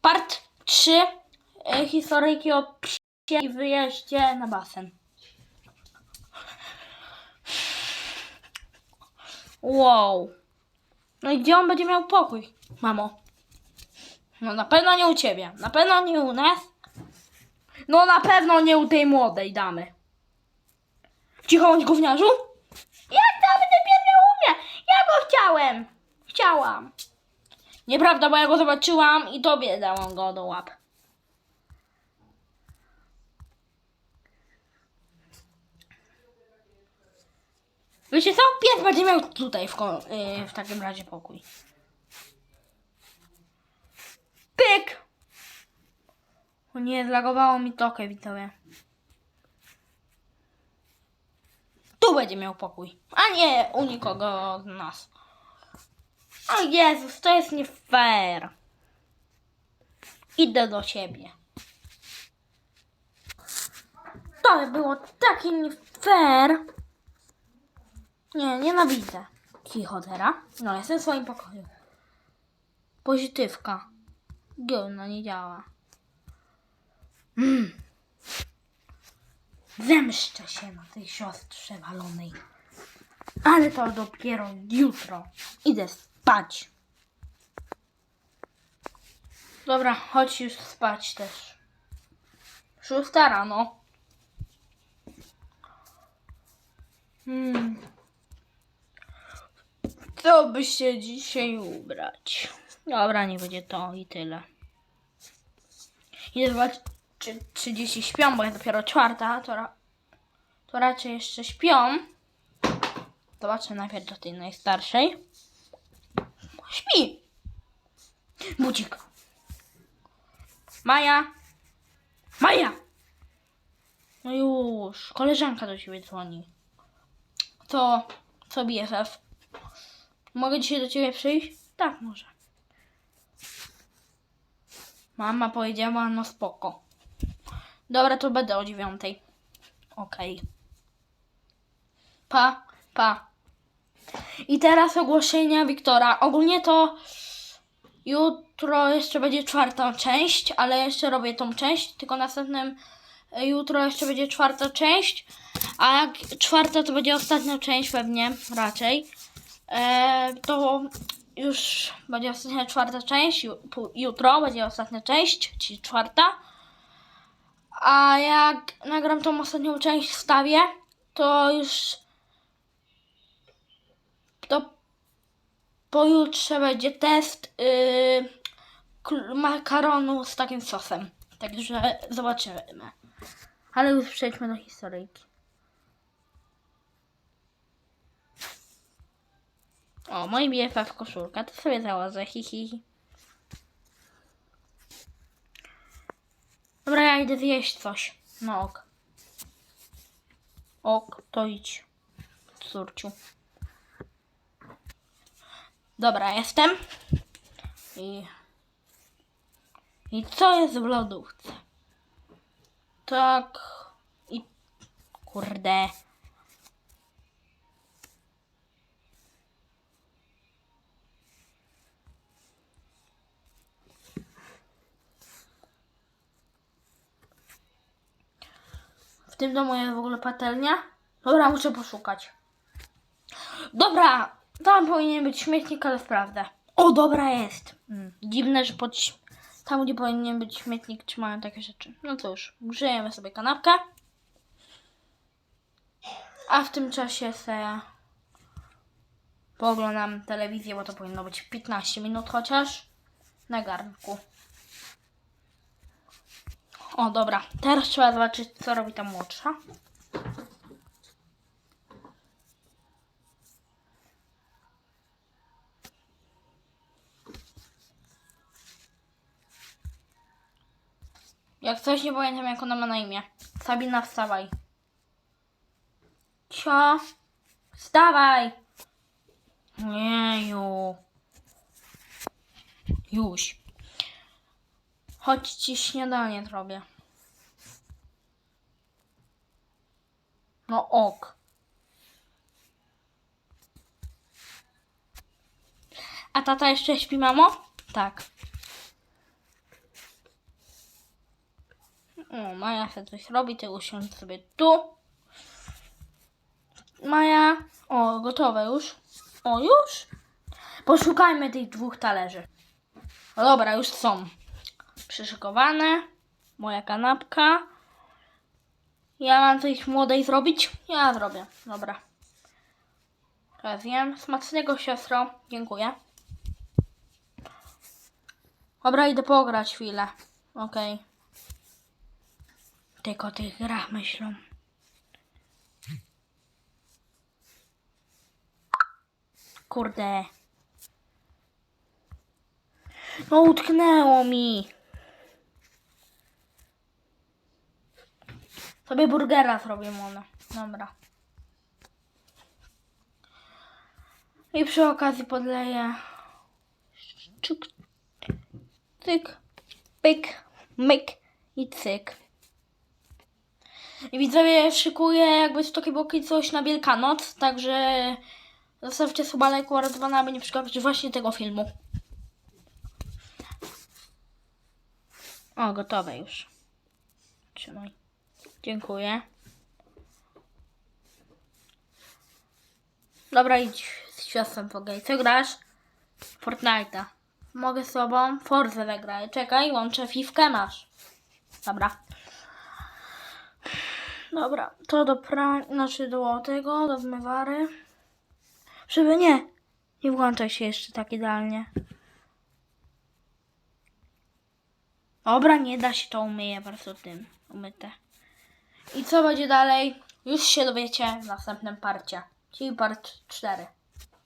Part 3 e, historyjki o psie i wyjeździe na basen. Wow. No i gdzie on będzie miał pokój, mamo? No na pewno nie u ciebie. Na pewno nie u nas. No na pewno nie u tej młodej damy. Cicho bądź gówniarzu. Jak to by dopiero u mnie? Ja go chciałem. Chciałam. Nieprawda, bo ja go zobaczyłam i tobie dałam go do łap. Wiecie co? Pies będzie miał tutaj w, yy, w takim razie pokój. Pyk! O nie, zlagowało mi tokę, widzowie. Tu będzie miał pokój, a nie u nikogo z nas. O Jezus, to jest nie fair. Idę do siebie. To było takie nie fair. Nie, nienawidzę. Cicho teraz. No, jestem w swoim pokoju. Pozytywka. Gówno nie działa. Mm. Zemszczę się na tej siostrze walonej. Ale to dopiero jutro. Idę spać. Dobra, chodź już spać też. Szósta rano. Hmm. Co by się dzisiaj ubrać? Dobra, nie będzie to i tyle. Idę zobaczyć, czy, czy dzieci śpią, bo jest dopiero czwarta, to, ra, to raczej jeszcze śpią. Zobaczę najpierw do tej najstarszej. Śpi. Budzik. Maja. Maja. No już, koleżanka do ciebie dzwoni. Co, co BFF? Mogę dzisiaj do ciebie przyjść? Tak, może. Mama powiedziała, no spoko. Dobra, to będę o dziewiątej. Okej. Pa, pa. I teraz ogłoszenia Wiktora. Ogólnie to jutro jeszcze będzie czwarta część, ale jeszcze robię tą część, tylko następnym e, jutro jeszcze będzie czwarta część, a jak czwarta to będzie ostatnia część pewnie, raczej. E, to już będzie ostatnia czwarta część, jutro będzie ostatnia część, czyli czwarta. A jak nagram tą ostatnią część, wstawię, to już to pojutrze będzie test yy, makaronu z takim sosem. Także zobaczymy. Ale już przejdźmy do historyjki. O, mój BFF koszulka, to sobie założę, hi, hi, hi. Dobra, ja idę zjeść coś. No ok. Ok, to idź. Córciu. Dobra, jestem. I... I co jest w lodówce? Tak. I... Kurde. W tym domu jest w ogóle patelnia? Dobra, muszę poszukać. Dobra, tam powinien być śmietnik, ale sprawdzę. O, dobra jest. Mm, dziwne, że pod... tam, gdzie powinien być śmietnik, trzymają takie rzeczy. No cóż, grzejemy sobie kanapkę. A w tym czasie se pooglądam telewizję, bo to powinno być 15 minut chociaż na garnku. O, dobra. Teraz trzeba zobaczyć, co robi ta młodsza. Jak coś nie pamiętam, jak ona ma na imię. Sabina, wstawaj. Cio. Wstawaj. Jeju. Już. Chodź ci śniadanie zrobię. No ok. A tata jeszcze śpi, mamo? Tak. O, Maja sobie coś robi, ty usiądź sobie tu. Maja. O, gotowe już. O, już? Poszukajmy tych dwóch talerzy. No dobra, już są. Przyszykowane. Moja kanapka. Ja mam coś młodej zrobić? Ja zrobię. Dobra. Teraz wiem. Smacznego siostro. Dziękuję. Dobra, idę pograć chwilę. Okej. Tylko o tych grach myślą. Kurde. No utknęło mi. Sobie burgera zrobię one. Dobra. I przy okazji podleję. Czyk. Cyk. Pyk. Myk. I cyk. Widzowie szykuję jakby z Toki Boki coś na Wielkanoc, także zostawcie suba lajku oraz dzwona, aby nie przegapić właśnie tego filmu. O, gotowe już. Trzymaj. Dziękuję. Dobra, idź z siostrą pogaj. Co grasz? Fortnite'a. Mogę z tobą? Forza zagraj. Czekaj, łączę fifkę, masz. Dobra. Dobra, to do pra... znaczy do tego, do zmywary. Żeby nie, nie włączaj się jeszcze tak idealnie. Dobra, nie da się to umyję bardzo tym, umyte. I co będzie dalej? Już się dowiecie w następnym parcie, czyli part 4.